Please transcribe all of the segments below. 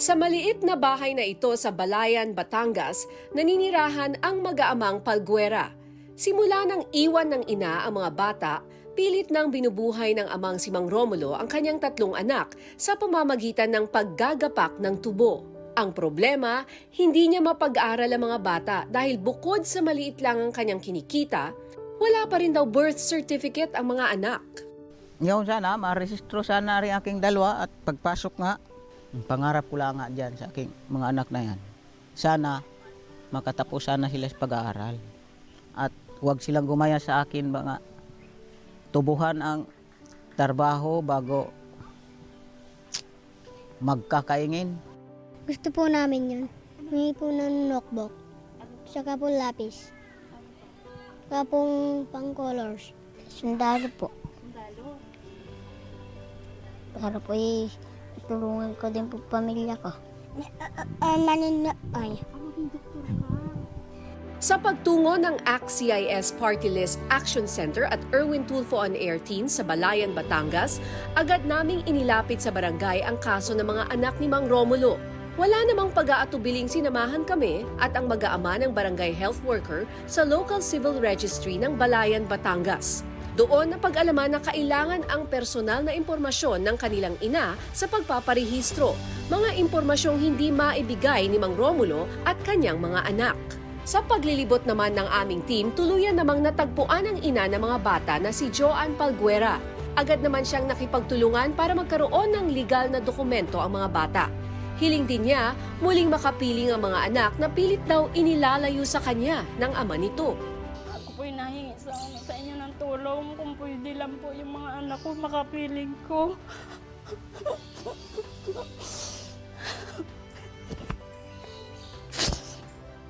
Sa maliit na bahay na ito sa Balayan, Batangas, naninirahan ang mag-aamang Palguera. Simula nang iwan ng ina ang mga bata, pilit nang binubuhay ng amang si Mang Romulo ang kanyang tatlong anak sa pamamagitan ng paggagapak ng tubo. Ang problema, hindi niya mapag-aral ang mga bata dahil bukod sa maliit lang ang kanyang kinikita, wala pa rin daw birth certificate ang mga anak. Ngayon sana, marehistro sana rin aking dalawa at pagpasok nga, ang pangarap ko lang nga dyan sa aking mga anak na yan. Sana, makatapos sana sila sa pag-aaral. At huwag silang gumaya sa akin mga tubuhan ang trabaho bago magkakaingin. Gusto po namin yun. May po ng notebook. Saka po lapis. Saka pong pang colors. Sundalo po. Para po eh, tulungan ko din po pamilya ko. Uh, manino, ay. Sa pagtungo ng ACT-CIS Party List Action Center at Erwin Tulfo on Air Team sa Balayan, Batangas, agad naming inilapit sa barangay ang kaso ng mga anak ni Mang Romulo. Wala namang pag-aatubiling sinamahan kami at ang mag-aama ng barangay health worker sa local civil registry ng Balayan, Batangas. Doon na pag-alaman na kailangan ang personal na impormasyon ng kanilang ina sa pagpaparehistro, mga impormasyong hindi maibigay ni Mang Romulo at kanyang mga anak. Sa paglilibot naman ng aming team, tuluyan namang natagpuan ang ina ng mga bata na si Joan Palguera. Agad naman siyang nakipagtulungan para magkaroon ng legal na dokumento ang mga bata. Hiling din niya, muling makapiling ang mga anak na pilit daw inilalayo sa kanya ng ama nito. Tulong kung pwede lang po yung mga anak ko makapiling ko.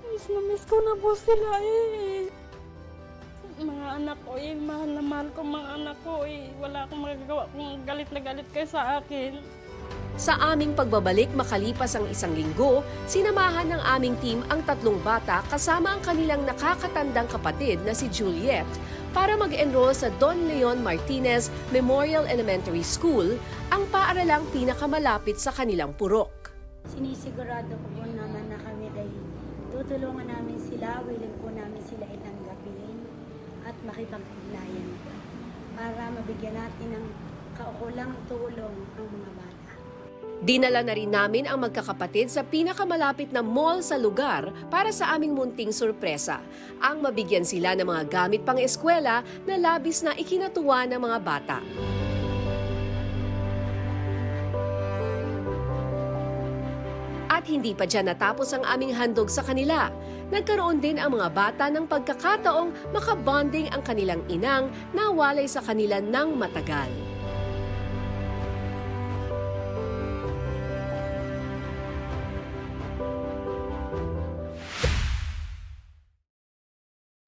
miss na miss ko na po sila eh. Mga anak ko eh, mahal na mahal ko mga anak ko eh. Wala akong magagawa kung galit na galit kayo sa akin. Sa aming pagbabalik makalipas ang isang linggo, sinamahan ng aming team ang tatlong bata kasama ang kanilang nakakatandang kapatid na si Juliet para mag-enroll sa Don Leon Martinez Memorial Elementary School, ang paaralang pinakamalapit sa kanilang purok. Sinisigurado ko po naman na kami ay tutulungan namin sila, willing po namin sila itanggapin at makipag-ugnayan para mabigyan natin ng kaukulang tulong ang mga bata. Dinala na rin namin ang magkakapatid sa pinakamalapit na mall sa lugar para sa aming munting sorpresa. Ang mabigyan sila ng mga gamit pang eskwela na labis na ikinatuwa ng mga bata. At hindi pa dyan natapos ang aming handog sa kanila. Nagkaroon din ang mga bata ng pagkakataong makabonding ang kanilang inang na walay sa kanila ng matagal.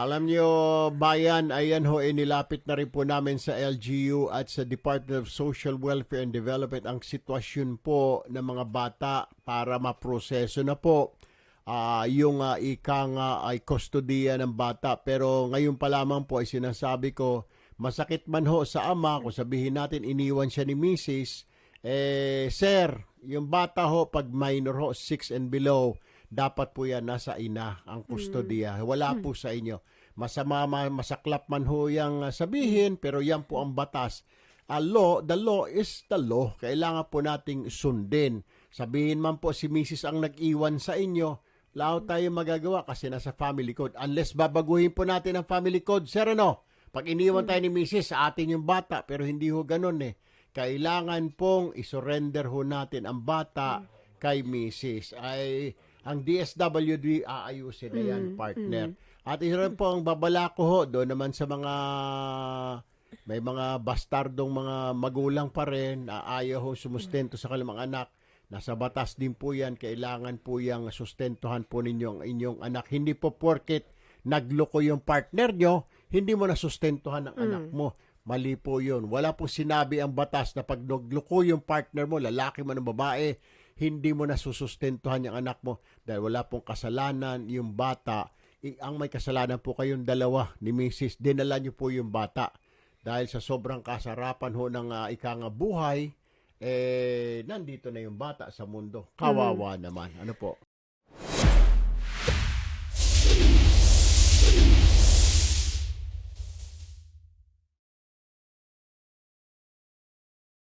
Alam nyo, bayan, ayan ho, inilapit na rin po namin sa LGU at sa Department of Social Welfare and Development ang sitwasyon po ng mga bata para maproseso na po ah, yung uh, ikang ah, ay kustodiya ng bata. Pero ngayon pa lamang po ay sinasabi ko, masakit man ho sa ama, kung sabihin natin iniwan siya ni Mrs., eh, sir, yung bata ho, pag minor ho, 6 and below, dapat po yan nasa ina ang kustodiya. Wala po sa inyo. Masama, ma- masaklap man ho yung ah, sabihin, pero yan po ang batas. A law, the law is the law. Kailangan po nating sundin. Sabihin man po si Mrs. ang nag-iwan sa inyo, lao tayo magagawa kasi nasa family code. Unless babaguhin po natin ang family code, sir ano? Pag iniwan tayo ni Mrs. sa atin yung bata, pero hindi ho ganun eh. Kailangan pong isurrender ho natin ang bata kay Mrs. Ay, ang DSWD aayusin na yan, partner. At isa rin po ang babala ko ho, doon naman sa mga may mga bastardong mga magulang pa rin na ayaw ho sumustento sa mga anak. Nasa batas din po yan, kailangan po yung sustentuhan po ninyo ang inyong anak. Hindi po porket nagloko yung partner nyo, hindi mo nasustentuhan ang anak mo. Mali po yun. Wala po sinabi ang batas na pag nagloko yung partner mo, lalaki man o babae, hindi mo nasusustentuhan yung anak mo dahil wala pong kasalanan yung bata. Ang may kasalanan po kayong dalawa ni Mrs. Dinala niyo po yung bata dahil sa sobrang kasarapan ho ng uh, ikanga buhay, eh, nandito na yung bata sa mundo. Kawawa naman. Ano po?